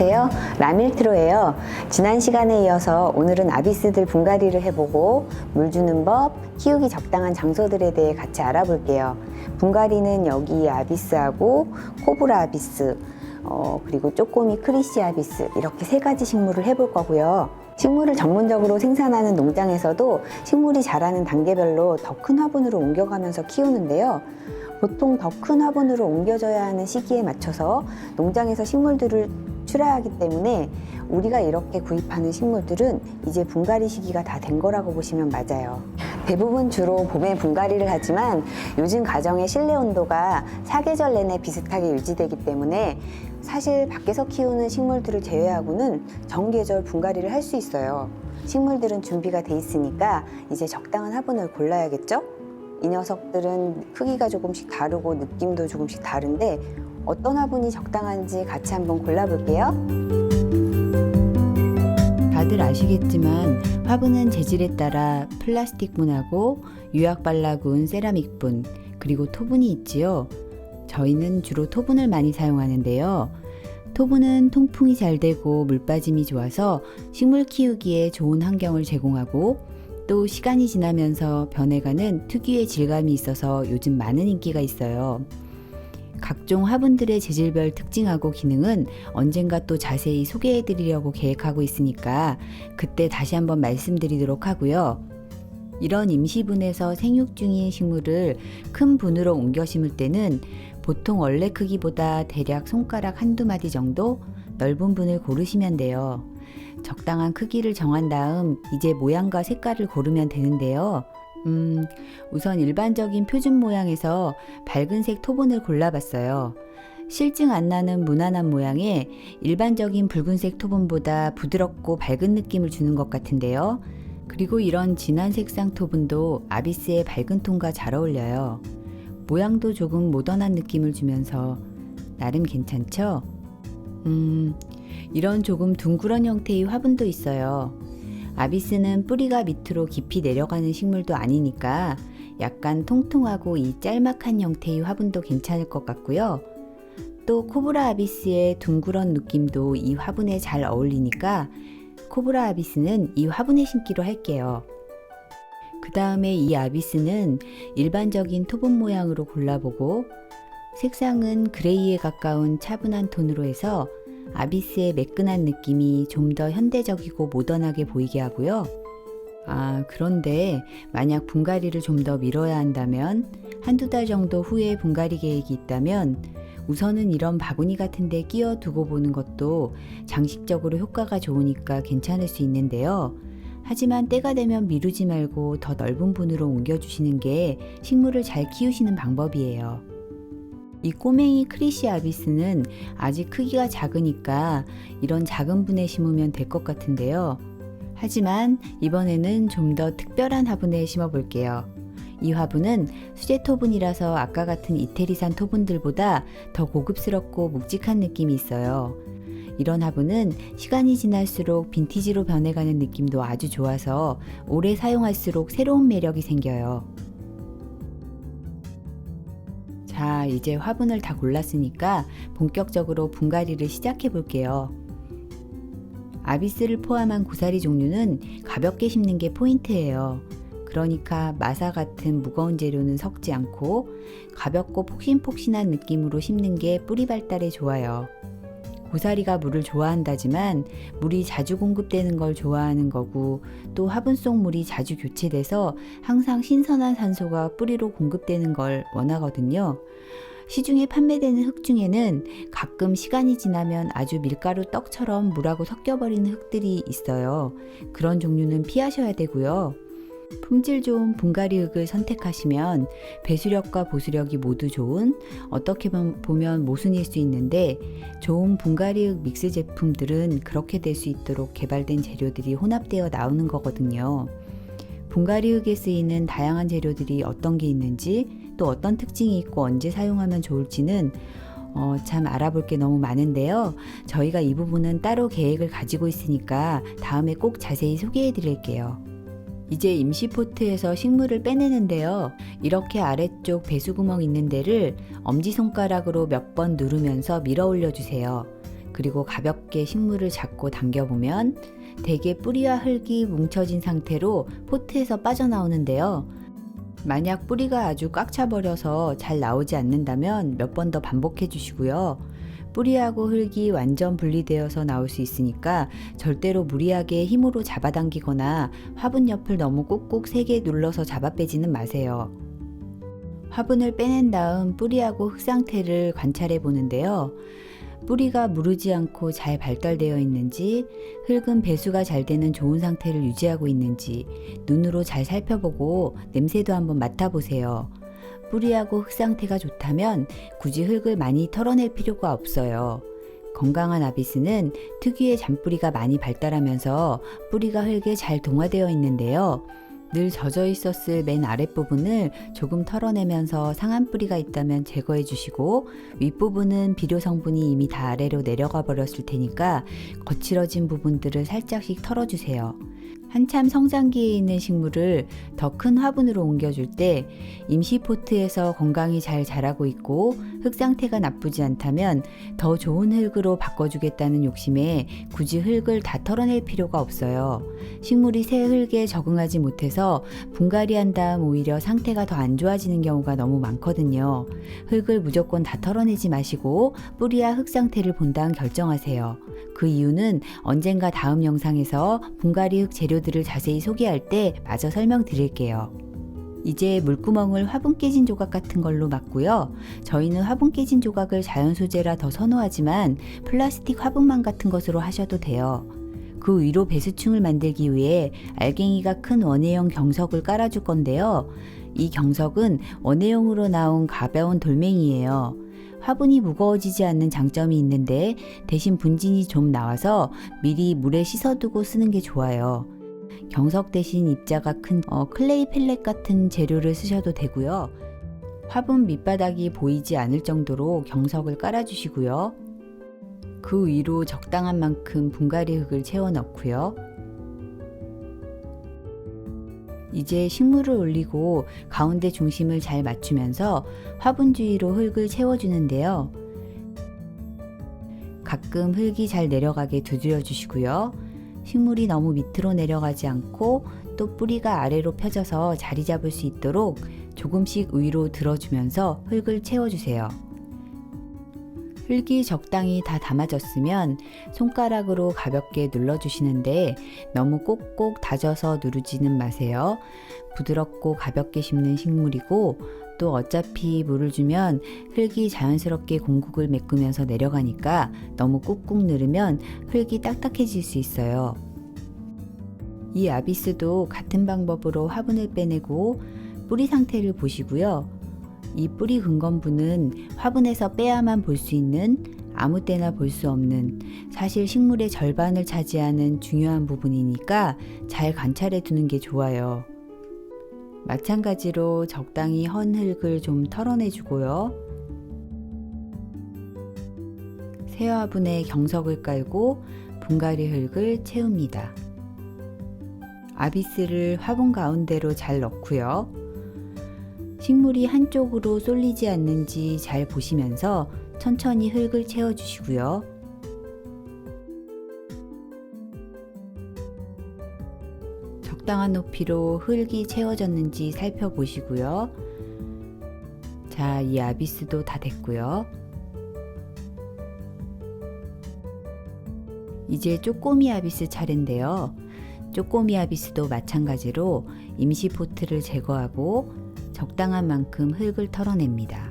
안녕하세요. 라밀트로예요. 지난 시간에 이어서 오늘은 아비스들 분갈이를 해보고 물 주는 법, 키우기 적당한 장소들에 대해 같이 알아볼게요. 분갈이는 여기 아비스하고 코브라 아비스, 어, 그리고 쪼꼬미 크리시 아비스 이렇게 세 가지 식물을 해볼 거고요. 식물을 전문적으로 생산하는 농장에서도 식물이 자라는 단계별로 더 큰 화분으로 옮겨가면서 키우는데요. 보통 더 큰 화분으로 옮겨져야 하는 시기에 맞춰서 농장에서 식물들을 출하하기 때문에 우리가 이렇게 구입하는 식물들은 이제 분갈이 시기가 다 된 거라고 보시면 맞아요. 대부분 주로 봄에 분갈이를 하지만 요즘 가정의 실내 온도가 사계절 내내 비슷하게 유지되기 때문에 사실 밖에서 키우는 식물들을 제외하고는 정계절 분갈이를 할 수 있어요. 식물들은 준비가 돼 있으니까 이제 적당한 화분을 골라야겠죠? 이 녀석들은 크기가 조금씩 다르고 느낌도 조금씩 다른데 어떤 화분이 적당한지 같이 한번 골라볼게요. 다들 아시겠지만 화분은 재질에 따라 플라스틱 분하고 유약 발라군 세라믹 분 그리고 토분이 있지요. 저희는 주로 토분을 많이 사용하는데요. 토분은 통풍이 잘 되고 물 빠짐이 좋아서 식물 키우기에 좋은 환경을 제공하고 또 시간이 지나면서 변해가는 특유의 질감이 있어서 요즘 많은 인기가 있어요. 각종 화분들의 재질별 특징하고 기능은 언젠가 또 자세히 소개해 드리려고 계획하고 있으니까 그때 다시 한번 말씀드리도록 하고요. 이런 임시분에서 생육 중인 식물을 큰 분으로 옮겨 심을 때는 보통 원래 크기보다 대략 손가락 한두 마디 정도 넓은 분을 고르시면 돼요. 적당한 크기를 정한 다음 이제 모양과 색깔을 고르면 되는데요. 음, 우선 일반적인 표준 모양에서 밝은색 토분을 골라봤어요. 실증 안 나는 무난한 모양에 일반적인 붉은색 토분보다 부드럽고 밝은 느낌을 주는 것 같은데요. 그리고 이런 진한 색상 토분도 아비스의 밝은 톤과 잘 어울려요. 모양도 조금 모던한 느낌을 주면서 나름 괜찮죠? 음, 이런 조금 둥그런 형태의 화분도 있어요. 아비스는 뿌리가 밑으로 깊이 내려가는 식물도 아니니까 약간 통통하고 이 짤막한 형태의 화분도 괜찮을 것 같고요. 또 코브라 아비스의 둥그런 느낌도 이 화분에 잘 어울리니까 코브라 아비스는 이 화분에 심기로 할게요. 그 다음에 이 아비스는 일반적인 토분 모양으로 골라보고 색상은 그레이에 가까운 차분한 톤으로 해서 아비스의 매끈한 느낌이 좀 더 현대적이고 모던하게 보이게 하고요. 아, 그런데 만약 분갈이를 좀 더 미뤄야 한다면 한두 달 정도 후에 분갈이 계획이 있다면 우선은 이런 바구니 같은 데 끼워 두고 보는 것도 장식적으로 효과가 좋으니까 괜찮을 수 있는데요. 하지만 때가 되면 미루지 말고 더 넓은 분으로 옮겨주시는 게 식물을 잘 키우시는 방법이에요. 이 꼬맹이 크리시 아비스는 아직 크기가 작으니까 이런 작은 분에 심으면 될 것 같은데요. 하지만 이번에는 좀 더 특별한 화분에 심어 볼게요. 이 화분은 수제 토분이라서 아까 같은 이태리산 토분들보다 더 고급스럽고 묵직한 느낌이 있어요. 이런 화분은 시간이 지날수록 빈티지로 변해가는 느낌도 아주 좋아서 오래 사용할수록 새로운 매력이 생겨요. 자, 이제 화분을 다 골랐으니까 본격적으로 분갈이를 시작해 볼게요. 아비스를 포함한 고사리 종류는 가볍게 심는 게 포인트예요. 그러니까 마사 같은 무거운 재료는 섞지 않고 가볍고 폭신폭신한 느낌으로 심는 게 뿌리 발달에 좋아요. 고사리가 물을 좋아한다지만 물이 자주 공급되는 걸 좋아하는 거고 또 화분 속 물이 자주 교체돼서 항상 신선한 산소가 뿌리로 공급되는 걸 원하거든요. 시중에 판매되는 흙 중에는 가끔 시간이 지나면 아주 밀가루 떡처럼 물하고 섞여버리는 흙들이 있어요. 그런 종류는 피하셔야 되고요. 품질 좋은 분갈이 흙을 선택하시면 배수력과 보수력이 모두 좋은 어떻게 보면 모순일 수 있는데 좋은 분갈이 흙 믹스 제품들은 그렇게 될 수 있도록 개발된 재료들이 혼합되어 나오는 거거든요. 분갈이 흙에 쓰이는 다양한 재료들이 어떤 게 있는지 또 어떤 특징이 있고 언제 사용하면 좋을지는 어, 참 알아볼 게 너무 많은데요. 저희가 이 부분은 따로 계획을 가지고 있으니까 다음에 꼭 자세히 소개해 드릴게요. 이제 임시포트에서 식물을 빼내는데요. 이렇게 아래쪽 배수구멍 있는 데를 엄지손가락으로 몇 번 누르면서 밀어 올려주세요. 그리고 가볍게 식물을 잡고 당겨보면 대개 뿌리와 흙이 뭉쳐진 상태로 포트에서 빠져나오는데요. 만약 뿌리가 아주 꽉 차버려서 잘 나오지 않는다면 몇 번 더 반복해 주시고요. 뿌리하고 흙이 완전 분리되어서 나올 수 있으니까 절대로 무리하게 힘으로 잡아당기거나 화분 옆을 너무 꾹꾹 세게 눌러서 잡아 빼지는 마세요. 화분을 빼낸 다음 뿌리하고 흙 상태를 관찰해 보는데요. 뿌리가 무르지 않고 잘 발달되어 있는지, 흙은 배수가 잘 되는 좋은 상태를 유지하고 있는지 눈으로 잘 살펴보고 냄새도 한번 맡아보세요. 뿌리하고 흙 상태가 좋다면 굳이 흙을 많이 털어낼 필요가 없어요. 건강한 아비스는 특유의 잔뿌리가 많이 발달하면서 뿌리가 흙에 잘 동화되어 있는데요. 늘 젖어 있었을 맨 아랫부분을 조금 털어내면서 상한 뿌리가 있다면 제거해 주시고 윗부분은 비료 성분이 이미 다 아래로 내려가 버렸을 테니까 거칠어진 부분들을 살짝씩 털어주세요. 한참 성장기에 있는 식물을 더 큰 화분으로 옮겨줄 때 임시 포트에서 건강히 잘 자라고 있고 흙 상태가 나쁘지 않다면 더 좋은 흙으로 바꿔주겠다는 욕심에 굳이 흙을 다 털어낼 필요가 없어요. 식물이 새 흙에 적응하지 못해서 분갈이 한 다음 오히려 상태가 더 안 좋아지는 경우가 너무 많거든요. 흙을 무조건 다 털어내지 마시고 뿌리와 흙 상태를 본 다음 결정하세요. 그 이유는 언젠가 다음 영상에서 분갈이 흙 재료 들을 자세히 소개할 때 마저 설명드릴게요. 이제 물구멍을 화분 깨진 조각 같은 걸로 막고요. 저희는 화분 깨진 조각을 자연 소재라 더 선호하지만 플라스틱 화분망 같은 것으로 하셔도 돼요. 그 위로 배수층을 만들기 위해 알갱이가 큰 원예형 경석을 깔아줄 건데요. 이 경석은 원예용으로 나온 가벼운 돌멩이에요. 화분이 무거워지지 않는 장점이 있는데 대신 분진이 좀 나와서 미리 물에 씻어두고 쓰는 게 좋아요. 경석 대신 입자가 큰 어, 클레이 펠렛 같은 재료를 쓰셔도 되고요. 화분 밑바닥이 보이지 않을 정도로 경석을 깔아주시고요. 그 위로 적당한 만큼 분갈이 흙을 채워 넣고요. 이제 식물을 올리고 가운데 중심을 잘 맞추면서 화분 주위로 흙을 채워주는데요. 가끔 흙이 잘 내려가게 두드려 주시고요. 식물이 너무 밑으로 내려가지 않고 또 뿌리가 아래로 펴져서 자리 잡을 수 있도록 조금씩 위로 들어주면서 흙을 채워주세요. 흙이 적당히 다 담아졌으면 손가락으로 가볍게 눌러주시는데 너무 꼭꼭 다져서 누르지는 마세요. 부드럽고 가볍게 심는 식물이고 또 어차피 물을 주면 흙이 자연스럽게 공국을 메꾸면서 내려가니까 너무 꾹꾹 누르면 흙이 딱딱해질 수 있어요. 이 아비스도 같은 방법으로 화분을 빼내고 뿌리 상태를 보시고요. 이 뿌리 근건부는 화분에서 빼야만 볼 수 있는 아무 때나 볼 수 없는 사실 식물의 절반을 차지하는 중요한 부분이니까 잘 관찰해 두는 게 좋아요. 마찬가지로 적당히 헌 흙을 좀 털어내 주고요. 새 화분에 경석을 깔고 분갈이 흙을 채웁니다. 아비스를 화분 가운데로 잘 넣고요. 식물이 한쪽으로 쏠리지 않는지 잘 보시면서 천천히 흙을 채워주시고요. 적당한 높이로 흙이 채워졌는지 살펴보시고요. 자, 이 아비스도 다 됐고요. 이제 쪼꼬미 아비스 차례인데요. 쪼꼬미 아비스도 마찬가지로 임시 포트를 제거하고 적당한 만큼 흙을 털어냅니다.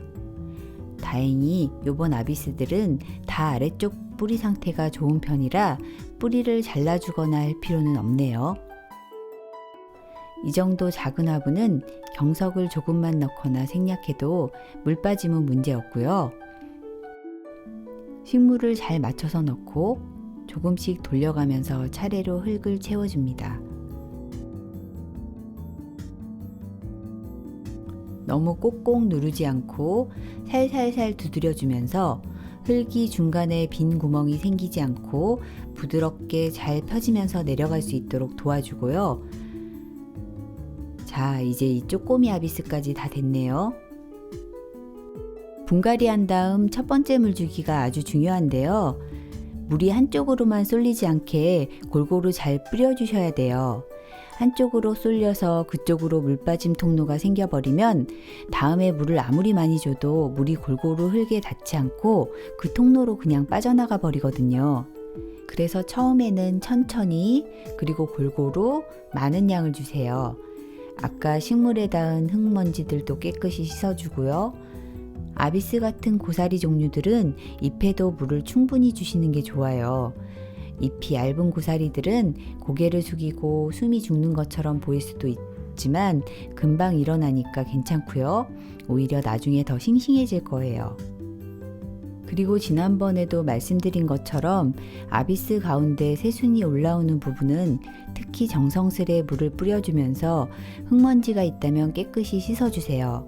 다행히 요번 아비스들은 다 아래쪽 뿌리 상태가 좋은 편이라 뿌리를 잘라주거나 할 필요는 없네요. 이 정도 작은 화분은 경석을 조금만 넣거나 생략해도 물 빠짐은 문제 없고요. 식물을 잘 맞춰서 넣고 조금씩 돌려가면서 차례로 흙을 채워줍니다. 너무 꼭꼭 누르지 않고 살살살 두드려주면서 흙이 중간에 빈 구멍이 생기지 않고 부드럽게 잘 펴지면서 내려갈 수 있도록 도와주고요. 자, 이제 이 쪼꼬미 아비스까지 다 됐네요. 분갈이 한 다음 첫 번째 물주기가 아주 중요한데요. 물이 한쪽으로만 쏠리지 않게 골고루 잘 뿌려주셔야 돼요. 한쪽으로 쏠려서 그쪽으로 물 빠짐 통로가 생겨버리면 다음에 물을 아무리 많이 줘도 물이 골고루 흙에 닿지 않고 그 통로로 그냥 빠져나가 버리거든요. 그래서 처음에는 천천히 그리고 골고루 많은 양을 주세요. 아까 식물에 닿은 흙먼지들도 깨끗이 씻어주고요. 아비스 같은 고사리 종류들은 잎에도 물을 충분히 주시는 게 좋아요. 잎이 얇은 고사리들은 고개를 숙이고 숨이 죽는 것처럼 보일 수도 있지만 금방 일어나니까 괜찮고요. 오히려 나중에 더 싱싱해질 거예요. 그리고 지난번에도 말씀드린 것처럼 아비스 가운데 새순이 올라오는 부분은 특히 정성스레 물을 뿌려주면서 흙먼지가 있다면 깨끗이 씻어주세요.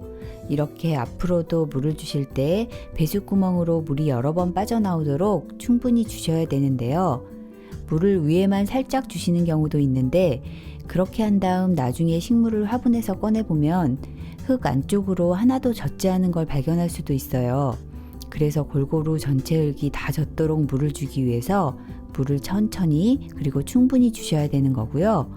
이렇게 앞으로도 물을 주실 때 배수구멍으로 물이 여러 번 빠져나오도록 충분히 주셔야 되는데요. 물을 위에만 살짝 주시는 경우도 있는데 그렇게 한 다음 나중에 식물을 화분에서 꺼내보면 흙 안쪽으로 하나도 젖지 않은 걸 발견할 수도 있어요. 그래서 골고루 전체 흙이 다 젖도록 물을 주기 위해서 물을 천천히 그리고 충분히 주셔야 되는 거고요.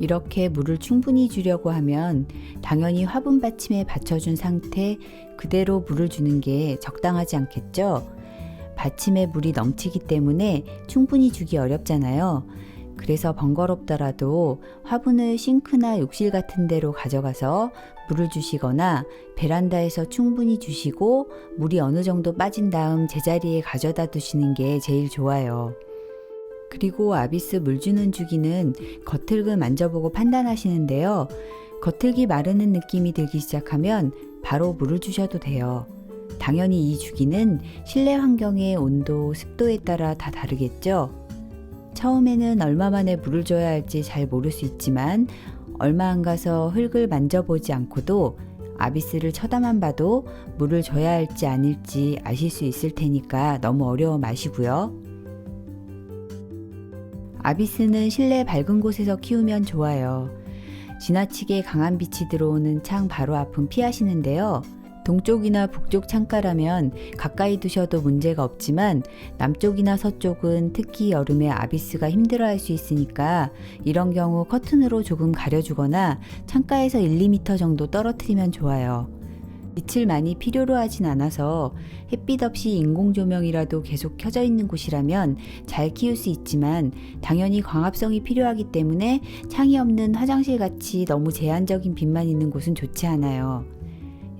이렇게 물을 충분히 주려고 하면 당연히 화분 받침에 받쳐준 상태 그대로 물을 주는 게 적당하지 않겠죠? 받침에 물이 넘치기 때문에 충분히 주기 어렵잖아요. 그래서 번거롭더라도 화분을 싱크나 욕실 같은 데로 가져가서 물을 주시거나 베란다에서 충분히 주시고 물이 어느 정도 빠진 다음 제자리에 가져다 두시는 게 제일 좋아요. 그리고 아비스 물 주는 주기는 겉흙을 만져보고 판단하시는데요. 겉흙이 마르는 느낌이 들기 시작하면 바로 물을 주셔도 돼요. 당연히 이 주기는 실내 환경의 온도, 습도에 따라 다 다르겠죠. 처음에는 얼마 만에 물을 줘야 할지 잘 모를 수 있지만 얼마 안 가서 흙을 만져보지 않고도 아비스를 쳐다만 봐도 물을 줘야 할지 아닐지 아실 수 있을 테니까 너무 어려워 마시고요. 아비스는 실내 밝은 곳에서 키우면 좋아요. 지나치게 강한 빛이 들어오는 창 바로 앞은 피하시는데요. 동쪽이나 북쪽 창가라면 가까이 두셔도 문제가 없지만 남쪽이나 서쪽은 특히 여름에 아비스가 힘들어할 수 있으니까 이런 경우 커튼으로 조금 가려주거나 창가에서 1, 2m 정도 떨어뜨리면 좋아요. 빛을 많이 필요로 하진 않아서 햇빛 없이 인공 조명이라도 계속 켜져 있는 곳이라면 잘 키울 수 있지만 당연히 광합성이 필요하기 때문에 창이 없는 화장실 같이 너무 제한적인 빛만 있는 곳은 좋지 않아요.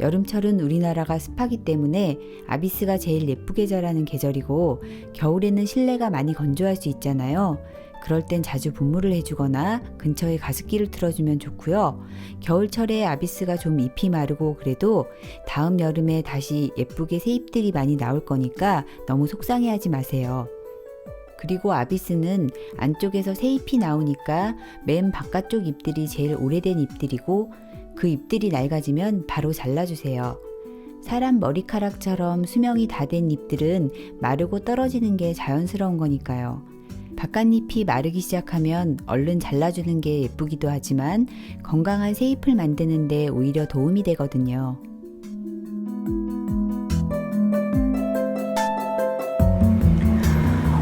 여름철은 우리나라가 습하기 때문에 아비스가 제일 예쁘게 자라는 계절이고 겨울에는 실내가 많이 건조할 수 있잖아요. 그럴 땐 자주 분무를 해주거나 근처에 가습기를 틀어주면 좋고요. 겨울철에 아비스가 좀 잎이 마르고 그래도 다음 여름에 다시 예쁘게 새 잎들이 많이 나올 거니까 너무 속상해하지 마세요. 그리고 아비스는 안쪽에서 새 잎이 나오니까 맨 바깥쪽 잎들이 제일 오래된 잎들이고 그 잎들이 낡아지면 바로 잘라주세요. 사람 머리카락처럼 수명이 다 된 잎들은 마르고 떨어지는 게 자연스러운 거니까요. 바깥잎이 마르기 시작하면 얼른 잘라주는 게 예쁘기도 하지만 건강한 새 잎을 만드는데 오히려 도움이 되거든요.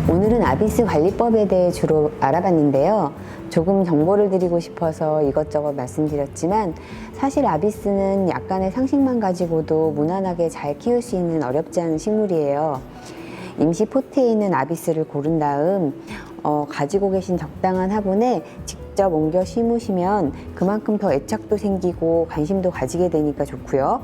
오늘은 아비스 관리법에 대해 주로 알아봤는데요. 조금 정보를 드리고 싶어서 이것저것 말씀드렸지만 사실 아비스는 약간의 상식만 가지고도 무난하게 잘 키울 수 있는 어렵지 않은 식물이에요. 임시 포트에 있는 아비스를 고른 다음 어, 가지고 계신 적당한 화분에 직접 옮겨 심으시면 그만큼 더 애착도 생기고 관심도 가지게 되니까 좋고요.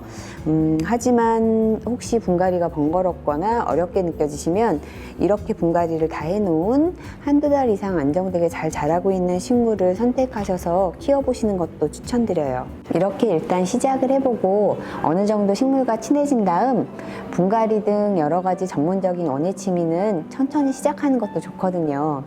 음, 하지만 혹시 분갈이가 번거롭거나 어렵게 느껴지시면 이렇게 분갈이를 다 해놓은 한두 달 이상 안정되게 잘 자라고 있는 식물을 선택하셔서 키워보시는 것도 추천드려요. 이렇게 일단 시작을 해보고 어느 정도 식물과 친해진 다음 분갈이 등 여러 가지 전문적인 원예 취미는 천천히 시작하는 것도 좋거든요.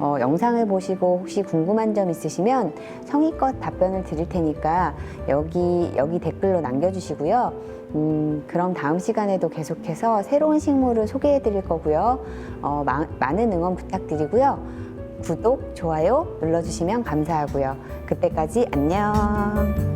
어, 영상을 보시고 혹시 궁금한 점 있으시면 성의껏 답변을 드릴 테니까 여기 여기 댓글로 남겨주시고요. 음, 그럼 다음 시간에도 계속해서 새로운 식물을 소개해 드릴 거고요. 어, 마- 많은 응원 부탁드리고요. 구독, 좋아요 눌러주시면 감사하고요. 그때까지 안녕.